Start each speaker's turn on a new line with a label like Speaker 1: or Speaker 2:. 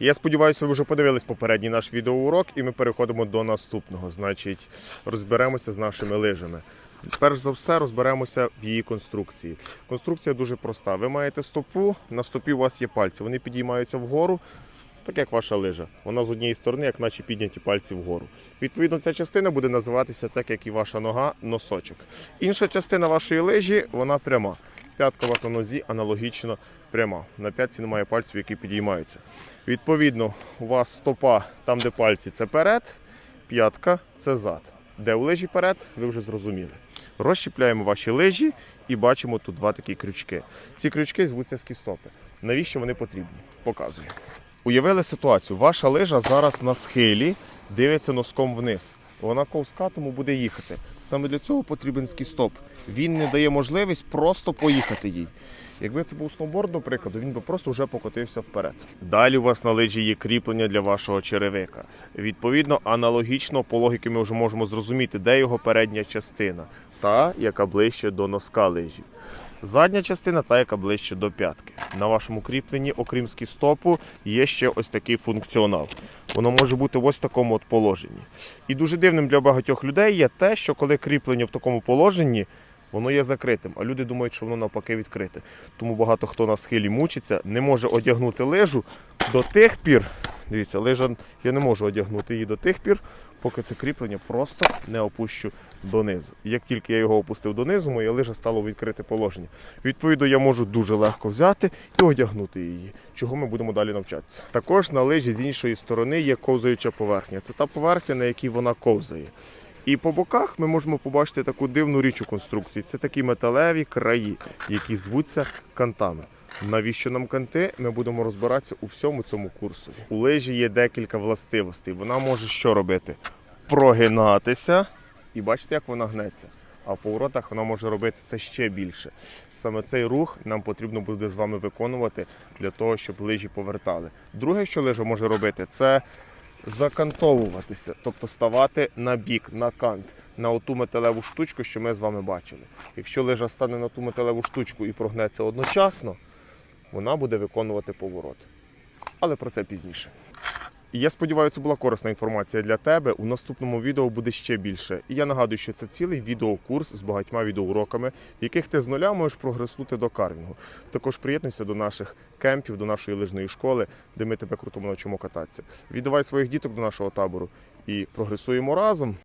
Speaker 1: Я сподіваюся, ви вже подивились попередній наш відеоурок, і ми переходимо до наступного. Значить, розберемося з нашими лижами. Перш за все, розберемося в її конструкції. Конструкція дуже проста. Ви маєте стопу, на стопі у вас є пальці. Вони підіймаються вгору, так як ваша лижа. Вона з однієї сторони, як наче підняті пальці вгору. Відповідно, ця частина буде називатися так, як і ваша нога, носочок. Інша частина вашої лижі, вона пряма. П'ятка у нозі аналогічно пряма. На п'ятці немає пальців, які підіймаються. Відповідно, у вас стопа там, де пальці, це перед, п'ятка це зад. Де у лижі перед, ви вже зрозуміли. Розщіпляємо ваші лижі і бачимо тут два такі крючки. Ці крючки звуться скістопи. Навіщо вони потрібні? Показую. Уявили ситуацію. Ваша лижа зараз на схилі дивиться носком вниз. Вона ковзка, тому буде їхати. Саме для цього потрібен скістоп. Він не дає можливість просто поїхати їй. Якби це був сноуборд, до прикладу, він би просто вже покотився вперед. Далі у вас на лижі є кріплення для вашого черевика. Відповідно, аналогічно по логіки ми вже можемо зрозуміти, де його передня частина, та яка ближче до носка лижі. Задня частина та, яка ближче до п'ятки. На вашому кріпленні, окрім скістопу, є ще ось такий функціонал. Воно може бути в ось такому от положенні. І дуже дивним для багатьох людей є те, що коли кріплення в такому положенні, воно є закритим, а люди думають, що воно навпаки відкрите. Тому багато хто на схилі мучиться, не може одягнути лижу до тих пір. Дивіться, лижа я не можу одягнути її до тих пір, поки це кріплення просто не опущу донизу. Як тільки я його опустив донизу, моя лижа стала відкрите положення. Відповідно, я можу дуже легко взяти і одягнути її, чого ми будемо далі навчатися. Також на лижі з іншої сторони є ковзаюча поверхня. Це та поверхня, на якій вона ковзає. І по боках ми можемо побачити таку дивну річ у конструкції. Це такі металеві краї, які звуться кантами. Навіщо нам канти? Ми будемо розбиратися у всьому цьому курсі. У лижі є декілька властивостей. Вона може що робити? Прогинатися, і бачите, як вона гнеться. А в поворотах вона може робити це ще більше. Саме цей рух нам потрібно буде з вами виконувати для того, щоб лижі повертали. Друге, що лижа може робити, це закантовуватися, тобто ставати на бік, на кант, на оту металеву штучку, що ми з вами бачили. Якщо лижа стане на ту металеву штучку і прогнеться одночасно, вона буде виконувати поворот. Але про це пізніше. І я сподіваюся, це була корисна інформація для тебе. У наступному відео буде ще більше. І я нагадую, що це цілий відеокурс з багатьма відеоуроками, в яких ти з нуля можеш прогреснути до карвінгу. Також приєднуйся до наших кемпів, до нашої лижної школи, де ми тебе крутому навчимо кататися. Віддавай своїх діток до нашого табору і прогресуємо разом.